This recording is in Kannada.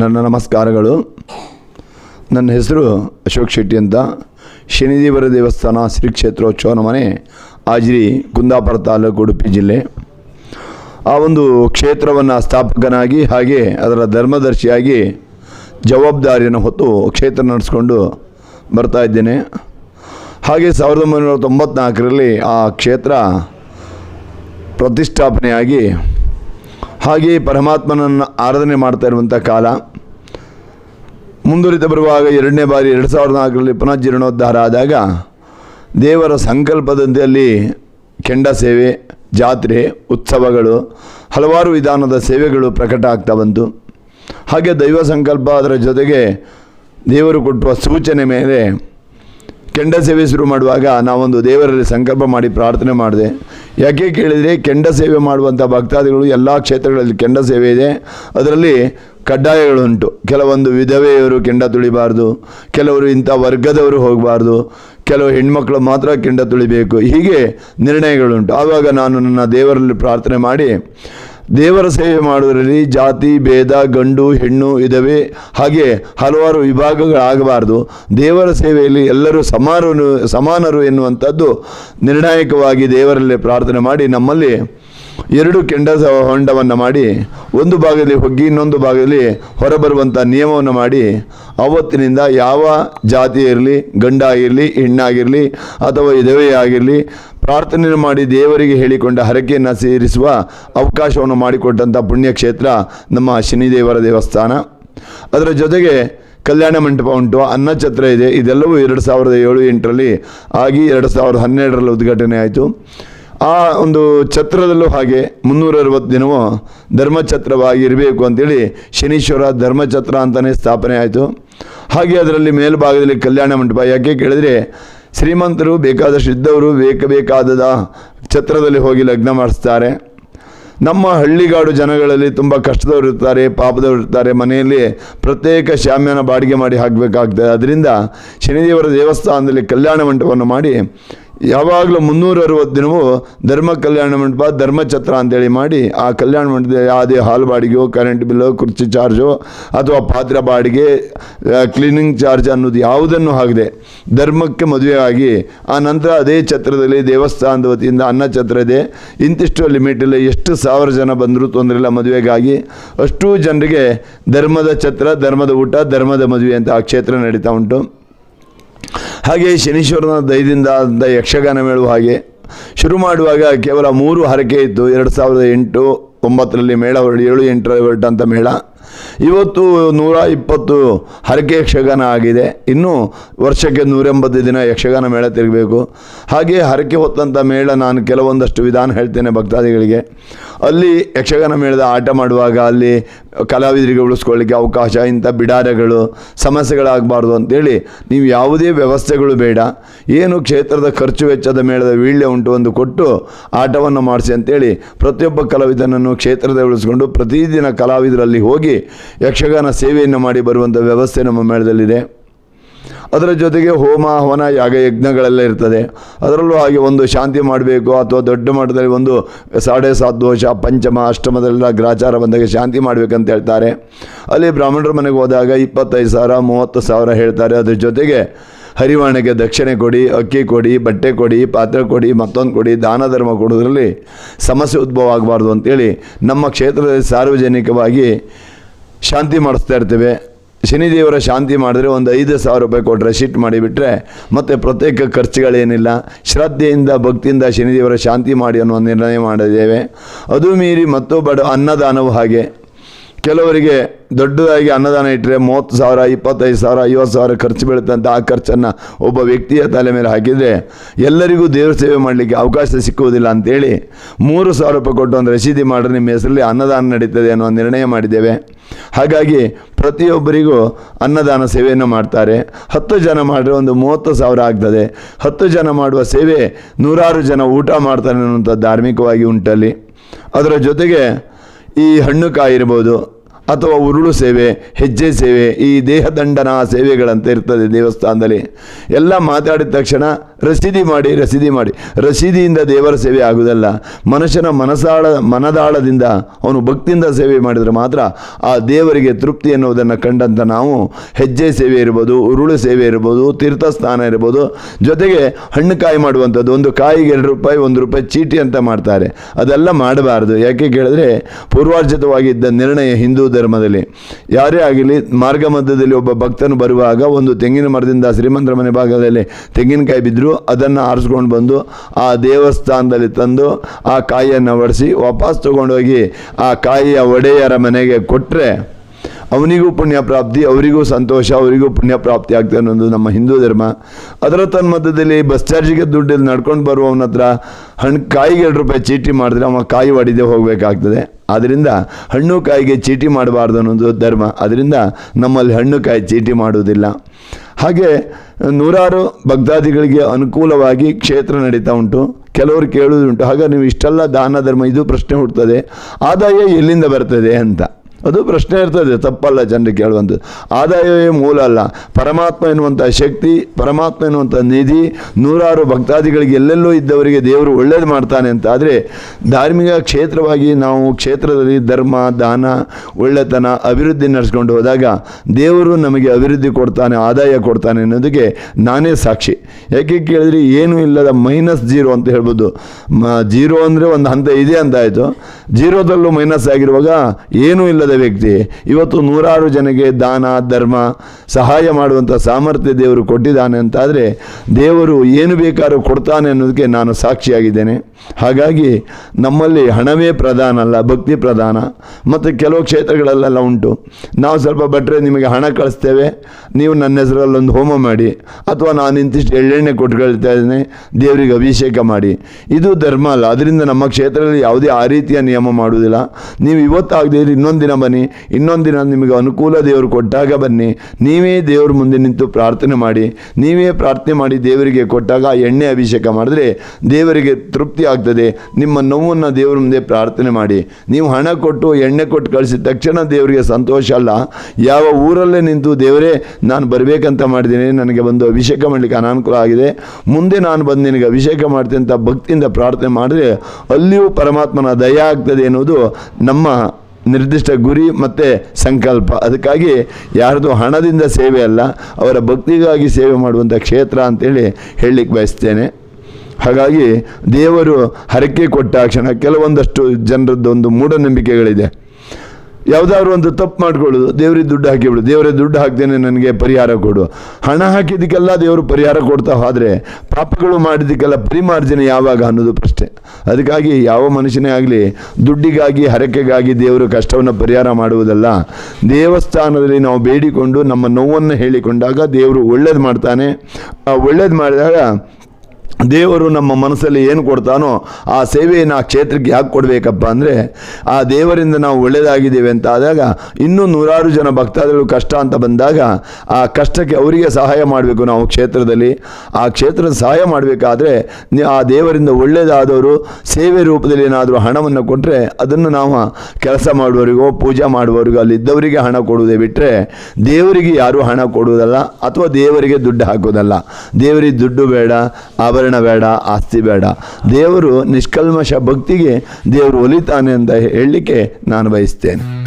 ನನ್ನ ನಮಸ್ಕಾರಗಳು. ನನ್ನ ಹೆಸರು ಅಶೋಕ್ ಶೆಟ್ಟಿ ಅಂತ. ಶನಿದೇವರ ದೇವಸ್ಥಾನ ಶ್ರೀ ಕ್ಷೇತ್ರೋತ್ಸವನ ಮನೆ ಆಜ್ರಿ ಕುಂದಾಪುರ ತಾಲೂಕು ಉಡುಪಿ ಜಿಲ್ಲೆ. ಆ ಒಂದು ಕ್ಷೇತ್ರವನ್ನು ಸ್ಥಾಪಕನಾಗಿ ಹಾಗೆ ಅದರ ಧರ್ಮದರ್ಶಿಯಾಗಿ ಜವಾಬ್ದಾರಿಯನ್ನು ಹೊತ್ತು ಕ್ಷೇತ್ರ ನಡೆಸ್ಕೊಂಡು ಬರ್ತಾ ಇದ್ದೇನೆ. ಹಾಗೆ ಸಾವಿರದ ಒಂಬೈನೂರ ತೊಂಬತ್ನಾಲ್ಕರಲ್ಲಿ ಆ ಕ್ಷೇತ್ರ ಪ್ರತಿಷ್ಠಾಪನೆಯಾಗಿ ಹಾಗೆ ಪರಮಾತ್ಮನನ್ನು ಆರಾಧನೆ ಮಾಡ್ತಾ ಇರುವಂಥ ಕಾಲ. ಮುಂದುವರಿತ ಬರುವಾಗ ಎರಡನೇ ಬಾರಿ ಎರಡು ಸಾವಿರದ ನಾಲ್ಕರಲ್ಲಿ ಪುನಃ ಜೀರ್ಣೋದ್ಧಾರ ಆದಾಗ ದೇವರ ಸಂಕಲ್ಪದಂತೆ ಅಲ್ಲಿ ಕೆಂಡ ಸೇವೆ, ಜಾತ್ರೆ, ಉತ್ಸವಗಳು, ಹಲವಾರು ವಿಧಾನದ ಸೇವೆಗಳು ಪ್ರಕಟ ಆಗ್ತಾ ಬಂತು. ಹಾಗೆ ದೈವ ಸಂಕಲ್ಪ ಅದರ ಜೊತೆಗೆ ದೇವರು ಕೊಟ್ಟುವ ಸೂಚನೆ ಮೇಲೆ ಕೆಂಡ ಸೇವೆ ಶುರು ಮಾಡುವಾಗ ನಾವೊಂದು ದೇವರಲ್ಲಿ ಸಂಕಲ್ಪ ಮಾಡಿ ಪ್ರಾರ್ಥನೆ ಮಾಡಿದೆ. ಯಾಕೆ ಕೇಳಿದರೆ ಕೆಂಡ ಸೇವೆ ಮಾಡುವಂಥ ಭಕ್ತಾದಿಗಳು ಎಲ್ಲ ಕ್ಷೇತ್ರಗಳಲ್ಲಿ ಕೆಂಡ ಸೇವೆ ಇದೆ. ಅದರಲ್ಲಿ ಕಡ್ಡಾಯಗಳುಂಟು. ಕೆಲವೊಂದು ವಿಧವೆಯವರು ಕೆಂಡ ತುಳಿಬಾರ್ದು, ಕೆಲವರು ಇಂಥ ವರ್ಗದವರು ಹೋಗಬಾರ್ದು, ಕೆಲವು ಹೆಣ್ಮಕ್ಳು ಮಾತ್ರ ಕೆಂಡ ತುಳಿಬೇಕು, ಹೀಗೆ ನಿರ್ಣಯಗಳುಂಟು. ಆವಾಗ ನಾನು ನನ್ನ ದೇವರಲ್ಲಿ ಪ್ರಾರ್ಥನೆ ಮಾಡಿ ದೇವರ ಸೇವೆ ಮಾಡುವುದರಲ್ಲಿ ಜಾತಿ, ಭೇದ, ಗಂಡು, ಹೆಣ್ಣು ಇದಾವೆ ಹಾಗೆ ಹಲವಾರು ವಿಭಾಗಗಳಾಗಬಾರ್ದು. ದೇವರ ಸೇವೆಯಲ್ಲಿ ಎಲ್ಲರೂ ಸಮಾನರು ಸಮಾನರು ಎನ್ನುವಂಥದ್ದು ನಿರ್ಣಾಯಕವಾಗಿ ದೇವರಲ್ಲಿ ಪ್ರಾರ್ಥನೆ ಮಾಡಿ ನಮ್ಮಲ್ಲಿ ಎರಡು ಕೆಂಡ ಹೊಂಡವನ್ನು ಮಾಡಿ ಒಂದು ಭಾಗದಲ್ಲಿ ಹೊಗ್ಗಿ, ಇನ್ನೊಂದು ಭಾಗದಲ್ಲಿ ಹೊರಬರುವಂಥ ನಿಯಮವನ್ನು ಮಾಡಿ ಅವತ್ತಿನಿಂದ ಯಾವ ಜಾತಿ ಇರಲಿ, ಗಂಡ ಆಗಿರಲಿ ಹೆಣ್ಣಾಗಿರಲಿ ಅಥವಾ ಆಗಿರಲಿ ಪ್ರಾರ್ಥನೆ ಮಾಡಿ ದೇವರಿಗೆ ಹೇಳಿಕೊಂಡ ಹರಕೆಯನ್ನು ಸೇರಿಸುವ ಅವಕಾಶವನ್ನು ಮಾಡಿಕೊಟ್ಟಂಥ ಪುಣ್ಯಕ್ಷೇತ್ರ ನಮ್ಮ ಶನಿದೇವರ ದೇವಸ್ಥಾನ. ಅದರ ಜೊತೆಗೆ ಕಲ್ಯಾಣ ಮಂಟಪ ಉಂಟು, ಅನ್ನಛತ್ರ ಇದೆ. ಇದೆಲ್ಲವೂ ಎರಡು ಸಾವಿರದ ಏಳು ಎಂಟರಲ್ಲಿ ಆಗಿ ಎರಡು ಸಾವಿರದ ಹನ್ನೆರಡರಲ್ಲಿ ಉದ್ಘಾಟನೆ ಆಯಿತು. ಆ ಒಂದು ಛತ್ರದಲ್ಲೂ ಹಾಗೆ ಮುನ್ನೂರ ಅರವತ್ತು ದಿನವೂ ಧರ್ಮಛತ್ರವಾಗಿರಬೇಕು ಅಂತೇಳಿ ಶನೀಶ್ವರ ಧರ್ಮಛತ್ರ ಅಂತಲೇ ಸ್ಥಾಪನೆ ಆಯಿತು. ಹಾಗೆ ಅದರಲ್ಲಿ ಮೇಲ್ಭಾಗದಲ್ಲಿ ಕಲ್ಯಾಣ ಮಂಟಪ. ಯಾಕೆ ಕೇಳಿದರೆ ಶ್ರೀಮಂತರು ಬೇಕಾದಷ್ಟು ಇದ್ದವರು ಬೇಕ ಬೇಕಾದದ ಛತ್ರದಲ್ಲಿ ಹೋಗಿ ಲಗ್ನ ಮಾಡಿಸ್ತಾರೆ. ನಮ್ಮ ಹಳ್ಳಿಗಾಡು ಜನಗಳಲ್ಲಿ ತುಂಬ ಕಷ್ಟದವರು ಇರ್ತಾರೆ, ಪಾಪದವರು ಇರ್ತಾರೆ. ಮನೆಯಲ್ಲಿ ಪ್ರತ್ಯೇಕ ಶಾಮ್ಯನ ಬಾಡಿಗೆ ಮಾಡಿ ಹಾಕಬೇಕಾಗ್ತದೆ. ಅದರಿಂದ ಶನಿದೇವರ ದೇವಸ್ಥಾನದಲ್ಲಿ ಕಲ್ಯಾಣ ಮಂಟಪವನ್ನು ಮಾಡಿ ಯಾವಾಗಲೂ ಮುನ್ನೂರ ಅರವತ್ತು ದಿನವೂ ಧರ್ಮ ಕಲ್ಯಾಣ ಮಂಟಪ ಧರ್ಮಛತ್ರ ಅಂತೇಳಿ ಮಾಡಿ ಆ ಕಲ್ಯಾಣ ಮಂಟಪದ ಯಾವುದೇ ಹಾಲ್ ಬಾಡಿಗೆಯೋ ಕರೆಂಟ್ ಬಿಲ್ಲು ಕುರ್ಚಿ ಚಾರ್ಜೋ ಅಥವಾ ಪಾತ್ರ ಬಾಡಿಗೆ ಕ್ಲೀನಿಂಗ್ ಚಾರ್ಜ್ ಅನ್ನೋದು ಯಾವುದನ್ನು ಆಗದೆ ಧರ್ಮಕ್ಕೆ ಮದುವೆ ಆಗಿ ಆ ನಂತರ ಅದೇ ಛತ್ರದಲ್ಲಿ ದೇವಸ್ಥಾನದ ವತಿಯಿಂದ ಅನ್ನ ಛತ್ರ ಇದೆ. ಇಂತಿಷ್ಟು ಲಿಮಿಟ್ ಇಲ್ಲ ಎಷ್ಟು ಸಾವಿರ ಜನ ಬಂದರೂ ತೊಂದರೆ ಇಲ್ಲ ಮದುವೆಗಾಗಿ. ಅಷ್ಟು ಜನರಿಗೆ ಧರ್ಮದ ಛತ್ರ, ಧರ್ಮದ ಊಟ, ಧರ್ಮದ ಮದುವೆ ಅಂತ ಆ ಕ್ಷೇತ್ರ ನಡೀತಾ ಉಂಟು. ಹಾಗೆ ಶನೀಶ್ವರನ ದಯದಿಂದ ಅಂತ ಯಕ್ಷಗಾನ ಮೇಳುವ ಹಾಗೆ ಶುರು ಮಾಡುವಾಗ ಕೇವಲ ಮೂರು ಹರಕೆ ಇತ್ತು ಎರಡು ಸಾವಿರದ ಎಂಟು ಒಂಬತ್ತರಲ್ಲಿ ಮೇಳ ಹೊರಡಿ ಏಳು ಎಂಟರ ಹೊರಟಂಥ ಮೇಳ. ಇವತ್ತು ನೂರ ಇಪ್ಪತ್ತು ಹರಕೆ ಯಕ್ಷಗಾನ ಆಗಿದೆ. ಇನ್ನೂ ವರ್ಷಕ್ಕೆ ನೂರೆಂಬತ್ತು ದಿನ ಯಕ್ಷಗಾನ ಮೇಳ ತಿರುಗಬೇಕು. ಹಾಗೆ ಹರಕೆ ಹೊತ್ತಂಥ ಮೇಳ ನಾನು ಕೆಲವೊಂದಷ್ಟು ವಿಧಾನ ಹೇಳ್ತೇನೆ ಭಕ್ತಾದಿಗಳಿಗೆ. ಅಲ್ಲಿ ಯಕ್ಷಗಾನ ಮೇಳದ ಆಟ ಮಾಡುವಾಗ ಅಲ್ಲಿ ಕಲಾವಿದರಿಗೆ ಉಳಿಸ್ಕೊಳ್ಳಿಕ್ಕೆ ಅವಕಾಶ, ಇಂಥ ಬಿಡಾರಗಳು, ಸಮಸ್ಯೆಗಳಾಗಬಾರ್ದು ಅಂತೇಳಿ ನೀವು ಯಾವುದೇ ವ್ಯವಸ್ಥೆಗಳು ಬೇಡ. ಏನು ಕ್ಷೇತ್ರದ ಖರ್ಚು ವೆಚ್ಚದ ಮೇಳದ ವೀಳ್ಯ ಉಂಟು ಒಂದು ಕೊಟ್ಟು ಆಟವನ್ನು ಮಾಡಿಸಿ ಅಂತೇಳಿ ಪ್ರತಿಯೊಬ್ಬ ಕಲಾವಿದನನ್ನು ಕ್ಷೇತ್ರದ ಉಳಿಸ್ಕೊಂಡು ಪ್ರತಿದಿನ ಕಲಾವಿದರಲ್ಲಿ ಹೋಗಿ ಯಕ್ಷಗಾನ ಸೇವೆಯನ್ನು ಮಾಡಿ ಬರುವಂಥ ವ್ಯವಸ್ಥೆ ನಮ್ಮ ಮೇಳದಲ್ಲಿದೆ. ಅದರ ಜೊತೆಗೆ ಹೋಮ, ಹವನ, ಯಾಗ ಯಜ್ಞಗಳೆಲ್ಲ ಇರ್ತದೆ. ಅದರಲ್ಲೂ ಹಾಗೆ ಒಂದು ಶಾಂತಿ ಮಾಡಬೇಕು ಅಥವಾ ದೊಡ್ಡ ಮಟ್ಟದಲ್ಲಿ ಒಂದು ಸಾಡೆ ಸಾತ್ ಪಂಚಮ ಅಷ್ಟಮದೆಲ್ಲ ಗ್ರಾಚಾರ ಬಂದಾಗ ಶಾಂತಿ ಮಾಡಬೇಕಂತ ಹೇಳ್ತಾರೆ. ಅಲ್ಲಿ ಬ್ರಾಹ್ಮಣರ ಮನೆಗೆ ಹೋದಾಗ ಇಪ್ಪತ್ತೈದು ಸಾವಿರ, ಮೂವತ್ತು ಸಾವಿರ ಹೇಳ್ತಾರೆ. ಅದ್ರ ಜೊತೆಗೆ ಹರಿವಾಣೆಗೆ ದಕ್ಷಿಣೆ ಕೊಡಿ, ಅಕ್ಕಿ ಕೊಡಿ, ಬಟ್ಟೆ ಕೊಡಿ, ಪಾತ್ರೆ ಕೊಡಿ, ಮತ್ತೊಂದು ಕೊಡಿ, ದಾನ ಧರ್ಮ ಕೊಡೋದ್ರಲ್ಲಿ ಸಮಸ್ಯೆ ಉದ್ಭವ ಆಗಬಾರ್ದು ಅಂತೇಳಿ ನಮ್ಮ ಕ್ಷೇತ್ರದಲ್ಲಿ ಸಾರ್ವಜನಿಕವಾಗಿ ಶಾಂತಿ ಮಾಡಿಸ್ತಾ ಇರ್ತೇವೆ. ಶನಿದೇವರ ಶಾಂತಿ ಮಾಡಿದ್ರೆ ಒಂದು ಐದು ಸಾವಿರ ರೂಪಾಯಿ ಕೊಟ್ಟರೆ ಶಿಟ್ ಮಾಡಿಬಿಟ್ರೆ ಮತ್ತು ಪ್ರತ್ಯೇಕ ಖರ್ಚುಗಳೇನಿಲ್ಲ. ಶ್ರದ್ಧೆಯಿಂದ, ಭಕ್ತಿಯಿಂದ ಶನಿದೇವರ ಶಾಂತಿ ಮಾಡಿ ಅನ್ನೋ ನಿರ್ಣಯ ಮಾಡಿದ್ದೇವೆ. ಅದು ಮೀರಿ ಮತ್ತೊಬ್ಬ ಅನ್ನದಾನವು ಹಾಗೆ. ಕೆಲವರಿಗೆ ದೊಡ್ಡದಾಗಿ ಅನ್ನದಾನ ಇಟ್ಟರೆ ಮೂವತ್ತು ಸಾವಿರ, ಇಪ್ಪತ್ತೈದು ಸಾವಿರ, ಐವತ್ತು ಸಾವಿರ ಖರ್ಚು ಬೀಳುತ್ತಂತ ಆ ಖರ್ಚನ್ನು ಒಬ್ಬ ವ್ಯಕ್ತಿಯ ತಲೆ ಮೇಲೆ ಹಾಕಿದರೆ ಎಲ್ಲರಿಗೂ ದೇವ್ರ ಸೇವೆ ಮಾಡಲಿಕ್ಕೆ ಅವಕಾಶ ಸಿಕ್ಕುವುದಿಲ್ಲ ಅಂತೇಳಿ ಮೂರು ಸಾವಿರ ರೂಪಾಯಿ ಕೊಟ್ಟು ಒಂದು ರಸೀದಿ ಮಾಡಿದ್ರೆ ನಿಮ್ಮ ಹೆಸರಲ್ಲಿ ಅನ್ನದಾನ ನಡೀತದೆ ಅನ್ನೋ ನಿರ್ಣಯ ಮಾಡಿದ್ದೇವೆ. ಹಾಗಾಗಿ ಪ್ರತಿಯೊಬ್ಬರಿಗೂ ಅನ್ನದಾನ ಸೇವೆಯನ್ನು ಮಾಡ್ತಾರೆ. ಹತ್ತು ಜನ ಮಾಡಿದ್ರೆ ಒಂದು ಮೂವತ್ತು ಸಾವಿರ ಆಗ್ತದೆ. ಹತ್ತು ಜನ ಮಾಡುವ ಸೇವೆ ನೂರಾರು ಜನ ಊಟ ಮಾಡ್ತಾರೆ ಅನ್ನುವಂಥ ಧಾರ್ಮಿಕವಾಗಿ ಉಂಟಲ್ಲಿ. ಅದರ ಜೊತೆಗೆ ಈ ಹಣ್ಣು ಕಾಯಿ ಇರ್ಬೋದು ಅಥವಾ ಉರುಳು ಸೇವೆ, ಹೆಜ್ಜೆ ಸೇವೆ, ಈ ದೇಹದಂಡನ ಸೇವೆಗಳಂತ ಇರ್ತದೆ ದೇವಸ್ಥಾನದಲ್ಲಿ. ಎಲ್ಲ ಮಾತಾಡಿದ ತಕ್ಷಣ ರಸೀದಿ ಮಾಡಿ ರಸೀದಿ ಮಾಡಿ. ರಸೀದಿಯಿಂದ ದೇವರ ಸೇವೆ ಆಗುವುದಲ್ಲ. ಮನುಷ್ಯನ ಮನಸಾಳ, ಮನದಾಳದಿಂದ ಅವನು ಭಕ್ತಿಯಿಂದ ಸೇವೆ ಮಾಡಿದರೆ ಮಾತ್ರ ಆ ದೇವರಿಗೆ ತೃಪ್ತಿ ಎನ್ನುವುದನ್ನು ಕಂಡಂತ ನಾವು. ಹೆಜ್ಜೆ ಸೇವೆ ಇರ್ಬೋದು, ಉರುಳು ಸೇವೆ ಇರ್ಬೋದು, ತೀರ್ಥಸ್ಥಾನ ಇರ್ಬೋದು, ಜೊತೆಗೆ ಹಣ್ಣು ಕಾಯಿ ಮಾಡುವಂಥದ್ದು. ಒಂದು ಕಾಯಿಗೆ ಎರಡು ರೂಪಾಯಿ, ಒಂದು ರೂಪಾಯಿ ಚೀಟಿ ಅಂತ ಮಾಡ್ತಾರೆ. ಅದೆಲ್ಲ ಮಾಡಬಾರ್ದು. ಯಾಕೆ ಕೇಳಿದ್ರೆ ಪೂರ್ವಾರ್ಜಿತವಾಗಿದ್ದ ನಿರ್ಣಯ ಹಿಂದೂ ಧರ್ಮದಲ್ಲಿ. ಯಾರೇ ಆಗಲಿ, ಮಾರ್ಗ ಮಧ್ಯದಲ್ಲಿ ಒಬ್ಬ ಭಕ್ತನು ಬರುವಾಗ, ಒಂದು ತೆಂಗಿನ ಮರದಿಂದ ಶ್ರೀಮಂತರ ಮನೆ ಭಾಗದಲ್ಲಿ ತೆಂಗಿನಕಾಯಿ ಬಿದ್ದರೂ ಅದನ್ನು ಆರಿಸ್ಕೊಂಡು ಬಂದು, ಆ ದೇವಸ್ಥಾನದಲ್ಲಿ ತಂದು, ಆ ಕಾಯಿಯನ್ನು ಒಡಿಸಿ ವಾಪಸ್ ತೊಗೊಂಡೋಗಿ, ಆ ಕಾಯಿಯ ಒಡೆಯರ ಮನೆಗೆ ಕೊಟ್ಟರೆ ಅವನಿಗೂ ಪುಣ್ಯ ಪ್ರಾಪ್ತಿ ಅವರಿಗೂ ಸಂತೋಷ, ಅವರಿಗೂ ಪುಣ್ಯ ಪ್ರಾಪ್ತಿ ಆಗ್ತದೆ ಅನ್ನೋದು ನಮ್ಮ ಹಿಂದೂ ಧರ್ಮ. ಅದರ ತನ್ಮಧ್ಯದಲ್ಲಿ ಬಸ್ ಚಾರ್ಜಿಗೆ ದುಡ್ಡು ನಡ್ಕೊಂಡು ಬರುವವನ ಹತ್ರ ಹಣ್ಣು ಕಾಯಿಗೆ ಎರಡು ರೂಪಾಯಿ ಚೀಟಿ ಮಾಡಿದ್ರೆ ಅವ ಕಾಯಿ ಹೊಡಿದೆ ಹೋಗಬೇಕಾಗ್ತದೆ. ಆದ್ದರಿಂದ ಹಣ್ಣು ಕಾಯಿಗೆ ಚೀಟಿ ಮಾಡಬಾರ್ದು ಅನ್ನೋದು ಧರ್ಮ. ಅದರಿಂದ ನಮ್ಮಲ್ಲಿ ಹಣ್ಣು ಕಾಯಿ ಚೀಟಿ ಮಾಡುವುದಿಲ್ಲ. ಹಾಗೆ, ನೂರಾರು ಭಕ್ತಾದಿಗಳಿಗೆ ಅನುಕೂಲವಾಗಿ ಕ್ಷೇತ್ರ ನಡೀತಾ ಉಂಟು. ಕೆಲವರು ಕೇಳುವುದುಂಟು ಹಾಗೆ ನೀವು ಇಷ್ಟೆಲ್ಲ ದಾನ ಧರ್ಮ, ಇದು ಪ್ರಶ್ನೆ ಹುಡ್ತದೆ ಆದಾಯ ಎಲ್ಲಿಂದ ಬರ್ತದೆ ಅಂತ. ಅದು ಪ್ರಶ್ನೆ ಇರ್ತದೆ, ತಪ್ಪಲ್ಲ ಜನರಿಗೆ ಕೇಳುವಂಥದ್ದು ಆದಾಯವೇ ಮೂಲ ಅಲ್ಲ. ಪರಮಾತ್ಮ ಎನ್ನುವಂಥ ಶಕ್ತಿ, ಪರಮಾತ್ಮ ಎನ್ನುವಂಥ ನಿಧಿ, ನೂರಾರು ಭಕ್ತಾದಿಗಳಿಗೆ ಎಲ್ಲೆಲ್ಲೋ ಇದ್ದವರಿಗೆ ದೇವರು ಒಳ್ಳೇದು ಮಾಡ್ತಾನೆ ಅಂತ ಆದರೆ ಧಾರ್ಮಿಕ ಕ್ಷೇತ್ರವಾಗಿ ನಾವು ಕ್ಷೇತ್ರದಲ್ಲಿ ಧರ್ಮ, ದಾನ, ಒಳ್ಳೆತನ, ಅಭಿವೃದ್ಧಿ ನಡೆಸ್ಕೊಂಡು ಹೋದಾಗ ದೇವರು ನಮಗೆ ಅಭಿವೃದ್ಧಿ ಕೊಡ್ತಾನೆ, ಆದಾಯ ಕೊಡ್ತಾನೆ ಅನ್ನೋದಕ್ಕೆ ನಾನೇ ಸಾಕ್ಷಿ. ಯಾಕೆ ಕೇಳಿದ್ರೆ, ಏನೂ ಇಲ್ಲದ ಮೈನಸ್ ಜೀರೋ ಅಂತ ಹೇಳ್ಬೋದು. ಮ, ಜೀರೋ ಅಂದರೆ ಒಂದು ಹಂತ ಇದೆ ಅಂತ ಆಯಿತು. ಜೀರೋದಲ್ಲೂ ಮೈನಸ್ ಆಗಿರುವಾಗ ಏನೂ ಇಲ್ಲದ ವ್ಯಕ್ತಿ. ಇವತ್ತು ನೂರಾರು ಜನಗೆ ದಾನ, ಧರ್ಮ, ಸಹಾಯ ಮಾಡುವಂಥ ಸಾಮರ್ಥ್ಯ ದೇವರು ಕೊಟ್ಟಿದ್ದಾನೆ ಅಂತಾದರೆ ದೇವರು ಏನು ಬೇಕಾದ್ರೂ ಕೊಡ್ತಾನೆ ಅನ್ನೋದಕ್ಕೆ ನಾನು ಸಾಕ್ಷಿಯಾಗಿದ್ದೇನೆ. ಹಾಗಾಗಿ ನಮ್ಮಲ್ಲಿ ಹಣವೇ ಪ್ರಧಾನ ಅಲ್ಲ, ಭಕ್ತಿ ಪ್ರಧಾನ. ಮತ್ತು ಕೆಲವು ಕ್ಷೇತ್ರಗಳಲ್ಲೆಲ್ಲ ಉಂಟು. ನಾವು ಸ್ವಲ್ಪ ಬಟ್ಟರೆ ನಿಮಗೆ ಹಣ ಕಳಿಸ್ತೇವೆ. ನೀವು ನನ್ನ ಹೆಸರಲ್ಲಿ ಒಂದು ಹೋಮ ಮಾಡಿ ಅಥವಾ ನಾನು ಇಂತಿಷ್ಟು ಎಳ್ಳೆಣ್ಣೆ ಕೊಟ್ಕೊಳ್ತಾ ಇದ್ದೇನೆ, ದೇವರಿಗೆ ಅಭಿಷೇಕ ಮಾಡಿ. ಇದು ಧರ್ಮ ಅಲ್ಲ. ಅದರಿಂದ ನಮ್ಮ ಕ್ಷೇತ್ರದಲ್ಲಿ ಯಾವುದೇ ಆ ರೀತಿಯ ನಿಯಮ ಮಾಡುವುದಿಲ್ಲ. ನೀವು ಇವತ್ತಾಗದೇ ಇನ್ನೊಂದು ದಿನ ಬನ್ನಿ. ಇನ್ನೊಂದು ದಿನ ನಿಮಗೆ ಅನುಕೂಲ ದೇವರು ಕೊಟ್ಟಾಗ ಬನ್ನಿ. ನೀವೇ ದೇವ್ರ ಮುಂದೆ ನಿಂತು ಪ್ರಾರ್ಥನೆ ಮಾಡಿ. ನೀವೇ ಪ್ರಾರ್ಥನೆ ಮಾಡಿ ದೇವರಿಗೆ ಕೊಟ್ಟಾಗ ಎಣ್ಣೆ ಅಭಿಷೇಕ ಮಾಡಿದ್ರೆ ದೇವರಿಗೆ ತೃಪ್ತಿ ಆಗ್ತದೆ. ನಿಮ್ಮ ನೋವನ್ನು ದೇವರ ಮುಂದೆ ಪ್ರಾರ್ಥನೆ ಮಾಡಿ. ನೀವು ಹಣ ಕೊಟ್ಟು, ಎಣ್ಣೆ ಕೊಟ್ಟು ಕಳಿಸಿದ ತಕ್ಷಣ ದೇವರಿಗೆ ಸಂತೋಷ ಅಲ್ಲ. ಯಾವ ಊರಲ್ಲೇ ನಿಂತು ದೇವರೇ ನಾನು ಬರಬೇಕಂತ ಮಾಡಿದ್ದೀನಿ, ನನಗೆ ಬಂದು ಅಭಿಷೇಕ ಮಾಡಲಿಕ್ಕೆ ಅನಾನುಕೂಲ ಆಗಿದೆ. ಮುಂದೆ ನಾನು ಬಂದು ನಿನಗೆ ಅಭಿಷೇಕ ಮಾಡ್ತೀನಿ ಅಂತ ಭಕ್ತಿಯಿಂದ ಪ್ರಾರ್ಥನೆ ಮಾಡಿದ್ರೆ ಅಲ್ಲಿಯೂ ಪರಮಾತ್ಮನ ದಯ ಆಗ್ತದೆ ಎನ್ನುವುದು ನಮ್ಮ ನಿರ್ದಿಷ್ಟ ಗುರಿ ಮತ್ತು ಸಂಕಲ್ಪ. ಅದಕ್ಕಾಗಿ ಯಾರದು ಹಣದಿಂದ ಸೇವೆ ಅಲ್ಲ, ಅವರ ಭಕ್ತಿಗಾಗಿ ಸೇವೆ ಮಾಡುವಂಥ ಕ್ಷೇತ್ರ ಅಂತೇಳಿ ಹೇಳಲಿಕ್ಕೆ ಬಯಸ್ತೇನೆ. ಹಾಗಾಗಿ ದೇವರು ಹರಕೆ ಕೊಟ್ಟ ಕ್ಷಣ, ಕೆಲವೊಂದಷ್ಟು ಜನರದ್ದು ಒಂದು ಮೂಢನಂಬಿಕೆಗಳಿದೆ. ಯಾವುದಾದ್ರು ಒಂದು ತಪ್ಪು ಮಾಡ್ಕೊಳ್ಳೋದು, ದೇವ್ರಿಗೆ ದುಡ್ಡು ಹಾಕಿಬಿಡು, ದೇವರೇ ದುಡ್ಡು ಹಾಕ್ತೇನೆ ನನಗೆ ಪರಿಹಾರ ಕೊಡು. ಹಣ ಹಾಕಿದ್ದಕ್ಕೆಲ್ಲ ದೇವರು ಪರಿಹಾರ ಕೊಡ್ತಾ ಹೋದರೆ ಪಾಪಗಳು ಮಾಡಿದ್ದಕ್ಕೆಲ್ಲ ಪರಿಮಾರ್ಜನೆ ಯಾವಾಗ ಅನ್ನೋದು ಪ್ರಶ್ನೆ. ಅದಕ್ಕಾಗಿ ಯಾವ ಮನುಷ್ಯನೇ ಆಗಲಿ, ದುಡ್ಡಿಗಾಗಿ, ಹರಕೆಗಾಗಿ ದೇವರು ಕಷ್ಟವನ್ನು ಪರಿಹಾರ ಮಾಡುವುದಲ್ಲ. ದೇವಸ್ಥಾನದಲ್ಲಿ ನಾವು ಬೇಡಿಕೊಂಡು ನಮ್ಮ ನೋವನ್ನು ಹೇಳಿಕೊಂಡಾಗ ದೇವರು ಒಳ್ಳೇದು ಮಾಡ್ತಾನೆ. ಒಳ್ಳೇದು ಮಾಡಿದಾಗ ದೇವರು ನಮ್ಮ ಮನಸ್ಸಲ್ಲಿ ಏನು ಕೊಡ್ತಾನೋ ಆ ಸೇವೆಯನ್ನು ಆ ಕ್ಷೇತ್ರಕ್ಕೆ ಯಾಕೆ ಕೊಡಬೇಕಪ್ಪ ಅಂದರೆ, ಆ ದೇವರಿಂದ ನಾವು ಒಳ್ಳೆಯದಾಗಿದ್ದೇವೆ ಅಂತ ಆದಾಗ ಇನ್ನೂ ನೂರಾರು ಜನ ಭಕ್ತಾದಿಗಳು ಕಷ್ಟ ಅಂತ ಬಂದಾಗ ಆ ಕಷ್ಟಕ್ಕೆ ಅವರಿಗೆ ಸಹಾಯ ಮಾಡಬೇಕು ನಾವು ಕ್ಷೇತ್ರದಲ್ಲಿ. ಆ ಕ್ಷೇತ್ರದ ಸಹಾಯ ಮಾಡಬೇಕಾದ್ರೆ ಆ ದೇವರಿಂದ ಒಳ್ಳೆಯದಾದವರು ಸೇವೆ ರೂಪದಲ್ಲಿ ಏನಾದರೂ ಹಣವನ್ನು ಕೊಟ್ಟರೆ ಅದನ್ನು ನಾವು ಕೆಲಸ ಮಾಡುವವರಿಗೋ ಪೂಜೆ ಮಾಡುವವರಿಗೋ ಅಲ್ಲಿದ್ದವರಿಗೆ ಹಣ ಕೊಡುವುದೇ ಬಿಟ್ಟರೆ ದೇವರಿಗೆ ಯಾರೂ ಹಣ ಕೊಡುವುದಲ್ಲ ಅಥವಾ ದೇವರಿಗೆ ದುಡ್ಡು ಹಾಕೋದಲ್ಲ ದೇವರಿಗೆ ದುಡ್ಡು ಬೇಡ ಆಭರಣ ಬೇಡ ಆಸ್ತಿ ಬೇಡ. ದೇವರು ನಿಷ್ಕಲ್ಮಶ ಭಕ್ತಿಗೆ ದೇವರು ಒಲಿತಾನೆ ಅಂತ ಹೇಳಲಿಕ್ಕೆ ನಾನು ಬಯಸ್ತೇನೆ.